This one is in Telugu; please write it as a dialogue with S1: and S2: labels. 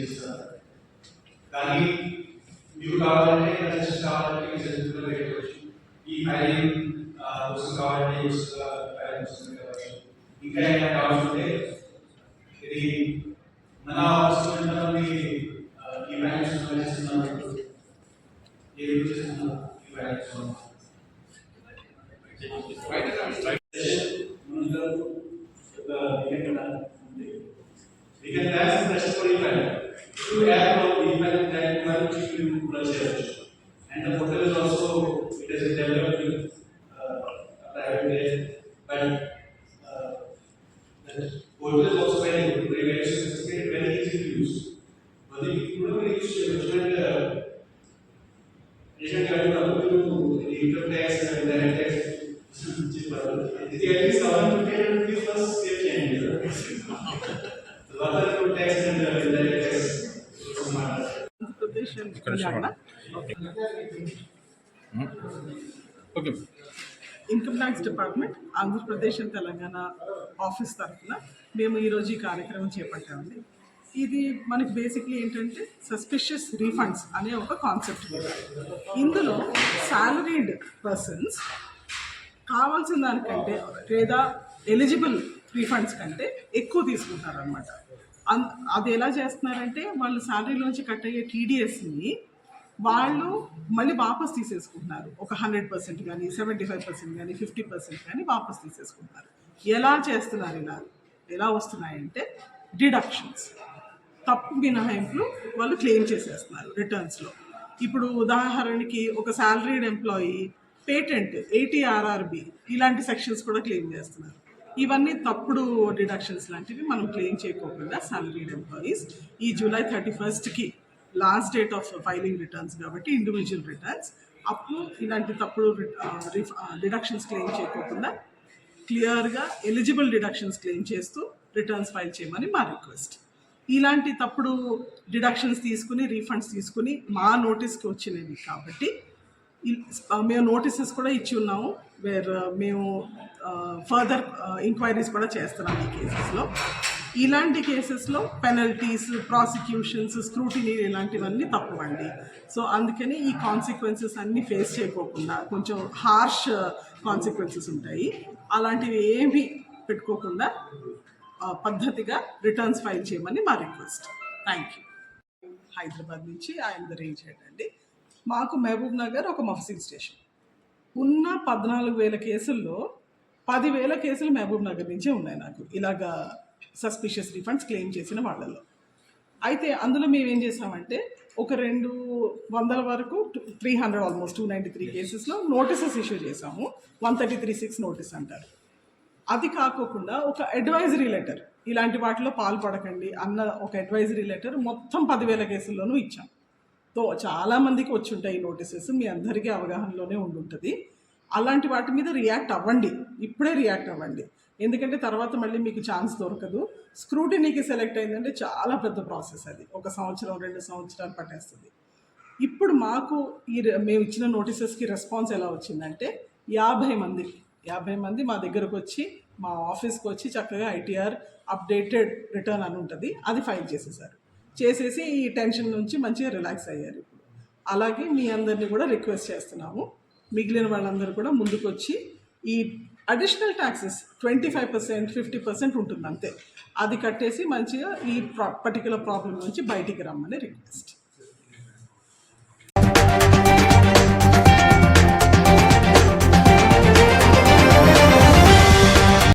S1: చేస్తారు? కానీ మీకు కావాలంటే సజెషన్ కావాలంటే సజెషన్ పెట్టుకోవచ్చు. ఈ ఫైలింగ్ పుస్తకం కావాలంటే ఈ పుస్తక ఫైలింగ్ పుస్తకం కావచ్చు. ఇంకా ఏమైనా కావాలంటే ఇది మన పుస్తకం ఎంతమంది ఈ ఫైలింగ్ పుస్తకం చేస్తున్నారు ఏ యూజ్ చేస్తున్నారు ఈ filing current but uh, is also very good, very, very sophisticated, very easy to use. But if you don't reach measurement, uh, measurement value compared to the income tax and the head tax, it is at least 700 rupees plus safe change. The water income tax and uh, the indirect tax.
S2: Condition.
S3: Condition. Okay. Hmm? Okay.
S2: Income tax department Andhra Pradesh and Telangana office తరఫున మేము ఈరోజు ఈ కార్యక్రమం చేపట్టామండి. ఇది మనకి బేసిక్లీ ఏంటంటే సస్పిషియస్ రీఫండ్స్ అనే ఒక కాన్సెప్ట్ మీద. ఇందులో శాలరీడ్ పర్సన్స్ కావాల్సిన దానికంటే లేదా ఎలిజిబుల్ రీఫండ్స్ కంటే ఎక్కువ తీసుకుంటారనమాట అది ఎలా చేస్తున్నారంటే వాళ్ళు శాలరీలోంచి కట్ అయ్యే టీడీఎస్ని వాళ్ళు మళ్ళీ వాపస్ తీసేసుకుంటున్నారు. ఒక హండ్రెడ్ పర్సెంట్ కానీ సెవెంటీ ఫైవ్ పర్సెంట్ కానీ ఫిఫ్టీ పర్సెంట్ కానీ వాపస్ తీసేసుకుంటున్నారు. ఎలా చేస్తున్నారు ఇలా? ఎలా వస్తున్నాయంటే డిడక్షన్స్. తప్పు మినహాయింపులు వాళ్ళు క్లెయిమ్ చేసేస్తున్నారు రిటర్న్స్లో. ఇప్పుడు ఉదాహరణకి ఒక salaried employee patent eighty RRB ఇలాంటి సెక్షన్స్ కూడా క్లెయిమ్ చేస్తున్నారు. ఇవన్నీ తప్పుడు డిడక్షన్స్ లాంటివి మనం క్లెయిమ్ చేయకోకుండా సాలరీడ్ ఎంప్లాయీస్ ఈ జూలై థర్టీ ఫస్ట్కి last date of filing returns కాబట్టి ఇండివిజువల్ రిటర్న్స్ అప్పుడు ఇలాంటి తప్పుడు డిడక్షన్స్ క్లెయిమ్ చేయకుండా క్లియర్గా ఎలిజిబుల్ డిడక్షన్స్ క్లెయిమ్ చేస్తూ రిటర్న్స్ ఫైల్ చేయమని మా రిక్వెస్ట్ ఇలాంటి తప్పుడు డిడక్షన్స్ తీసుకుని రీఫండ్స్ తీసుకుని మా నోటీస్కి వచ్చినవి కాబట్టి మేము నోటీసెస్ కూడా ఇచ్చి ఉన్నాము వేర్ మేము ఫర్దర్ ఎంక్వైరీస్ కూడా చేస్తున్నాం ఈ కేసెస్లో ఇలాంటి కేసెస్లో పెనల్టీస్ ప్రాసిక్యూషన్స్ స్క్రూటినీ ఇలాంటివన్నీ తప్పవండి సో అందుకని ఈ కాన్సిక్వెన్సెస్ అన్నీ ఫేస్ చేయకోకుండా కొంచెం హార్ష్ కాన్సిక్వెన్సెస్ ఉంటాయి. అలాంటివి ఏమీ పెట్టుకోకుండా పద్ధతిగా రిటర్న్స్ ఫైల్ చేయమని మా రిక్వెస్ట్ థ్యాంక్ యూ హైదరాబాద్ నుంచి ఆయన ద రేంజ్ హెడ్ అండి. మాకు మహబూబ్ నగర్ ఒక మఫ్సిల్ స్టేషన్. ఉన్న పద్నాలుగు వేల కేసుల్లో పదివేల కేసులు మహబూబ్ నగర్ నుంచే ఉన్నాయి నాకు. ఇలాగా సస్పిషియస్ రిఫండ్స్ క్లెయిమ్ చేసిన వాళ్ళలో. అయితే అందులో మేము ఏం చేసామంటే ఒక రెండు వందల వరకు three hundred almost two ninety three కేసెస్లో నోటీసెస్ ఇష్యూ చేసాము. One thirty three six notice అంటారు. అది కాకోకుండా ఒక అడ్వైజరీ లెటర్ ఇలాంటి వాటిలో పాల్పడకండి అన్న ఒక అడ్వైజరీ లెటర్ మొత్తం పదివేల కేసుల్లోనూ ఇచ్చాం. తో చాలా మందికి వచ్చి ఉంటాయి ఈ నోటీసెస్ మీ అందరికీ అవగాహనలోనే ఉండుంటుంది. అలాంటి వాటి మీద రియాక్ట్ అవ్వండి. ఇప్పుడే రియాక్ట్ అవ్వండి. ఎందుకంటే తర్వాత మళ్ళీ మీకు ఛాన్స్ దొరకదు. స్క్రూటినీకి సెలెక్ట్ అయిందంటే చాలా పెద్ద ప్రాసెస్ అది. ఒక సంవత్సరం రెండు సంవత్సరాలు పట్టేస్తుంది. ఇప్పుడు మాకు ఈ మేము ఇచ్చిన నోటీసెస్కి రెస్పాన్స్ ఎలా వచ్చిందంటే యాభై మంది యాభై మంది మా దగ్గరకు వచ్చి మా ఆఫీస్కి వచ్చి చక్కగా ఐటీఆర్ అప్డేటెడ్ రిటర్న్ అని ఉంటుంది. అది ఫైల్ చేసేసారు. చేసేసి ఈ టెన్షన్ నుంచి మంచిగా రిలాక్స్ అయ్యారు ఇప్పుడు. అలాగే మీ అందరినీ కూడా రిక్వెస్ట్ చేస్తున్నాము. మిగిలిన వాళ్ళందరూ కూడా ముందుకు వచ్చి ఈ additional taxes twenty five percent fifty percent ఉంటుంది అంతే అది కట్టేసి మంచిగా ఈ పర్టికులర్ ప్రాబ్లం నుంచి బయటికి రమ్మని రిక్వెస్ట్